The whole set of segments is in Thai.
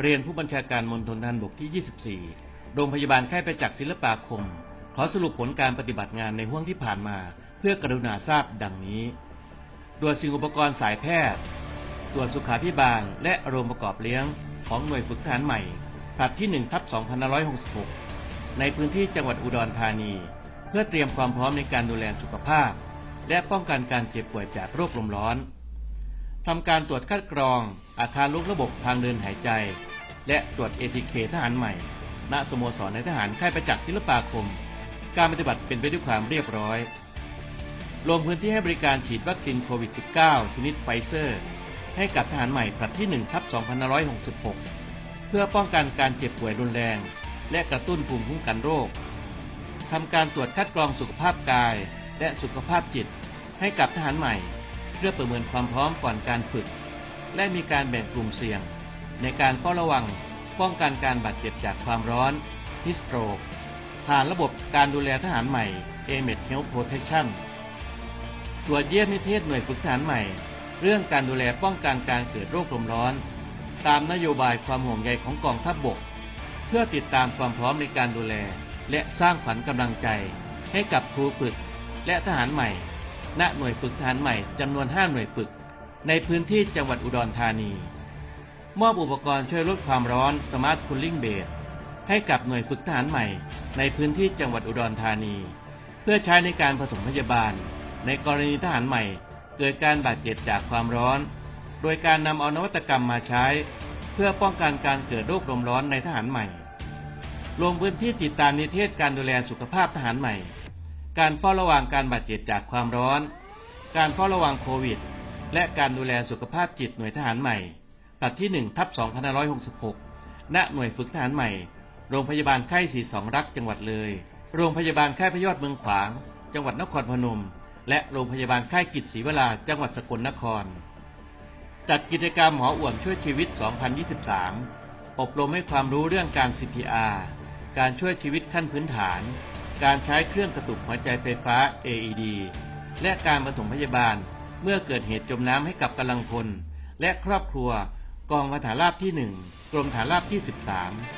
เรียนผู้บัญชาการมณฑลทหารบกที่ 24 โรงพยาบาลค่ายประจักษ์ศิลปาคม ขอสรุปผลการปฏิบัติงานในห่วงที่ผ่านมา เพื่อกรุณาทราบดังนี้ ตรวจสิ่งอุปกรณ์สายแพทย์ ตรวจสุขาพิบาล และโรงประกอบเลี้ยง ของหน่วยฝึกทหารใหม่ผลัดที่1ทับ2566 ในพื้นที่จังหวัดอุดรธานี เพื่อเตรียมความพร้อมในการดูแลสุขภาพ และป้องกันการเจ็บป่วยจากโรคลมร้อนทำการตรวจคัดกรอง อาคารลุกระบบทางเดินหายใจ และตรวจ ATK ทหารใหม่ ณ สโมสรในทหารค่ายประจักษ์ศิลปาคม การปฏิบัติเป็นไปด้วยความเรียบร้อย ลงพื้นที่ให้บริการฉีดวัคซีนโควิด -19 ชนิดไฟเซอร์ ให้กับทหารใหม่ผลัดที่1ทับ2566 เพื่อป้องกันการเจ็บป่วยรุนแรง และกระตุ้นภูมิคุ้มกันโรค ทำการตรวจคัดกรองสุขภาพกาย และสุขภาพจิต ให้กับทหารใหม่ เพื่อประเมินความพร้อมก่อนการฝึก และมีการแบ่งกลุ่มเสี่ยง ในการเฝ้าระวังป้องกันการบาดเจ็บจากความร้อนฮิสโตรกผ่านระบบการดูแลทหารใหม่ a m e d Health Protection ตรวจเยี่ยมนิเทศหน่วยฝึกทหารใหม่ เรื่องการดูแลป้องกันการเกิดโรคลมร้อน ตามนโยบายความห่วงใยของกองทัพบบก เพื่อติดตามความพร้อมในการดูแล และสร้างขวัญกำลังใจ ให้กับครูฝึกและทหารใหม่ ณ หน่วยฝึกทหารใหม่จำนวน 5 หน่วยฝึก ในพื้นที่จังหวัดอุดรธานี มอบอุปกรณ์ช่วยลดความร้อนสมาร์ทคูลลิ่งเบดให้กับหน่วยฝึกทหารใหม่ ในพื้นที่จังหวัดอุดรธานี เพื่อใช้ในการผสมพยาบาล ในกรณีทหารใหม่ เกิดการบาดเจ็บจากความร้อน โดยการนำเอานวัตกรรมมาใช้ เพื่อป้องกันการเกิดโรคลมร้อนในทหารใหม่ลงพื้นที่ติดตามนิเทศการดูแลสุขภาพทหารใหม่ การเฝ้าระวังการบาดเจ็บจากความร้อน การเฝ้าระวังโควิด และการดูแลสุขภาพจิตหน่วยทหารใหม่ ตัดที่ 1 ทับ2566 ณ หน่วยฝึกทหารใหม่ โรงพยาบาลค่ายสีสองรักจังหวัดเลย โรงพยาบาลค่ายพยอดเมืองขวาง จังหวัดนครพนม และโรงพยาบาลค่ายกิจศรีวรา จังหวัดสกลนคร จัดกิจกรรมหมออ่วมช่วยชีวิต 2023 อบรมให้ความรู้เรื่องการ CPR การช่วยชีวิตขั้นพื้นฐาน การใช้เครื่องกระตุกหัวใจไฟฟ้า AED และการปฐมพยาบาลเมื่อเกิดเหตุจมน้ำให้กับกำลังพลและครอบครัว กองพัฐาราบที่ 1 กรมฐานราบที่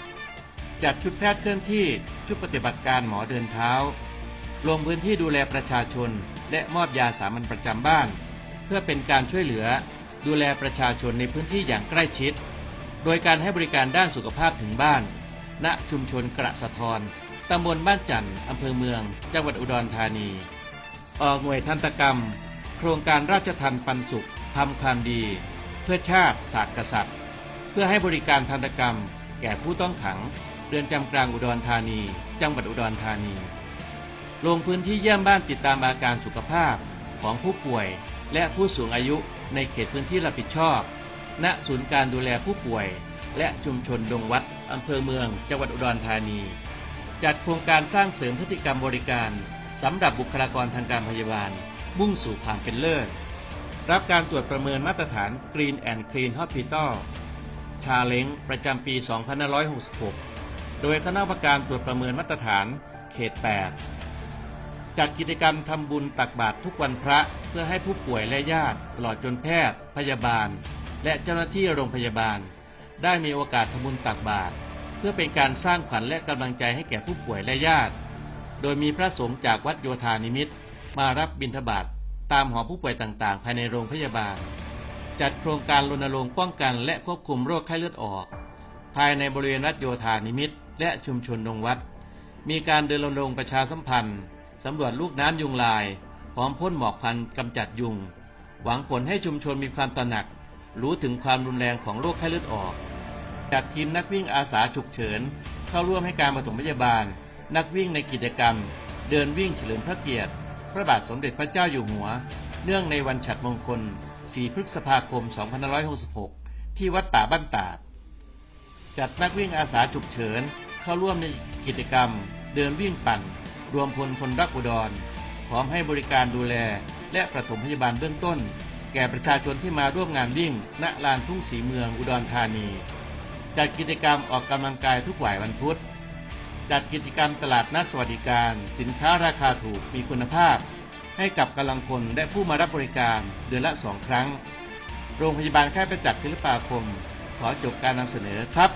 13 จัดชุดแพทย์เคลื่อนที่ชุดปฏิบัติการหมอเดินเท้า ลงพื้นที่ดูแลประชาชน และมอบยาสามัญประจำบ้าน เพื่อเป็นการช่วยเหลือ ดูแลประชาชนในพื้นที่อย่างใกล้ชิด โดยการให้บริการด้านสุขภาพถึงบ้าน ณชุมชนกระสะทรตำบลบ้านจันทร์อำเภอเมือง จังหวัดอุดรธานี ออกหน่วยทันตกรรม โครงการราชทันปันสุขทำความดี เพื่อชาติศาสตร์กษัตริย์ เพื่อให้บริการทันตกรรม แก่ผู้ต้องขังเรือนจำกลางอุดรธานี จังหวัดอุดรธานี ลงพื้นที่เยี่ยมบ้านติดตามอาการสุขภาพของผู้ป่วยและผู้สูงอายุในเขตพื้นที่รับผิดชอบ ณ ศูนย์การดูแลผู้ป่วย และชุมชนดงวัดอำเภอเมือง จังหวัดอุดรธานี จัดโครงการสร้างเสริมพฤติกรรมบริการสำหรับบุคลากรทางการพยาบาล มุ่งสู่ความเป็นเลิศ รับการตรวจประเมินมาตรฐาน Green and Clean Hospital ชาเล้งประจำปี 2566 โดยคณะกรรมการตรวจประเมินมาตรฐาน เขต 8 จัดกิจกรรมทำบุญตักบาตรทุกวันพระเพื่อให้ผู้ป่วยและญาติ ตลอดจนแพทย์ พยาบาล และเจ้าหน้าที่โรงพยาบาล ได้มีโอกาสทำบุญตักบาตรเพื่อเป็นการสร้างขวัญและกำลังใจให้แก่ผู้ป่วยและญาติ โดยมีพระสงฆ์จากวัดโยธานิมิตรมารับบิณฑบาต ตามหอผู้ป่วยต่างๆ ภายในโรงพยาบาล จัดโครงการรณรงค์ป้องกันและควบคุมโรคไข้เลือดออก ภายในบริเวณวัดโยธานิมิตและชุมชนดงวัด มีการเดินรณรงค์ประชาสัมพันธ์สำรวจลูกน้ำยุงลายพร้อมพ่นหมอกควันกำจัดยุง หวังผลให้ชุมชนมีความตระหนัก รู้ถึงความรุนแรงของโรคไข้เลือดออก จัดทีมนักวิ่งอาสาฉุกเฉิน เข้าร่วมให้การปฐมพยาบาล นักวิ่งในกิจกรรม เดินวิ่งเฉลิมพระเกียรติ พระบาทสมเด็จพระเจ้าอยู่หัว เนื่องในวันฉัตรมงคล 4 พฤษภาคม 2566 ที่วัดป่าบ้านตาด จัดนักวิ่งอาสาฉุกเฉิน เข้าร่วมในกิจกรรม เดินวิ่งปั่น รวมพลคนรักอุดร พร้อมให้บริการดูแล และประถมพยาบาลเบื้องต้น แก่ประชาชนที่มาร่วมงานวิ่ง ณ ลานทุ่งสีเมืองอุดรธานี จัดกิจกรรมออกกำลังกายทุกบ่ายวันพุธ จัดกิจกรรมตลาดนัดสวัสดิการ สินค้าราคาถูกมีคุณภาพ ให้กับกำลังพลและผู้มารับบริการเดือนละสองครั้ง โรงพยาบาลค่ายประจักษ์ศิลปาคมขขอจบการนำเสนอครับ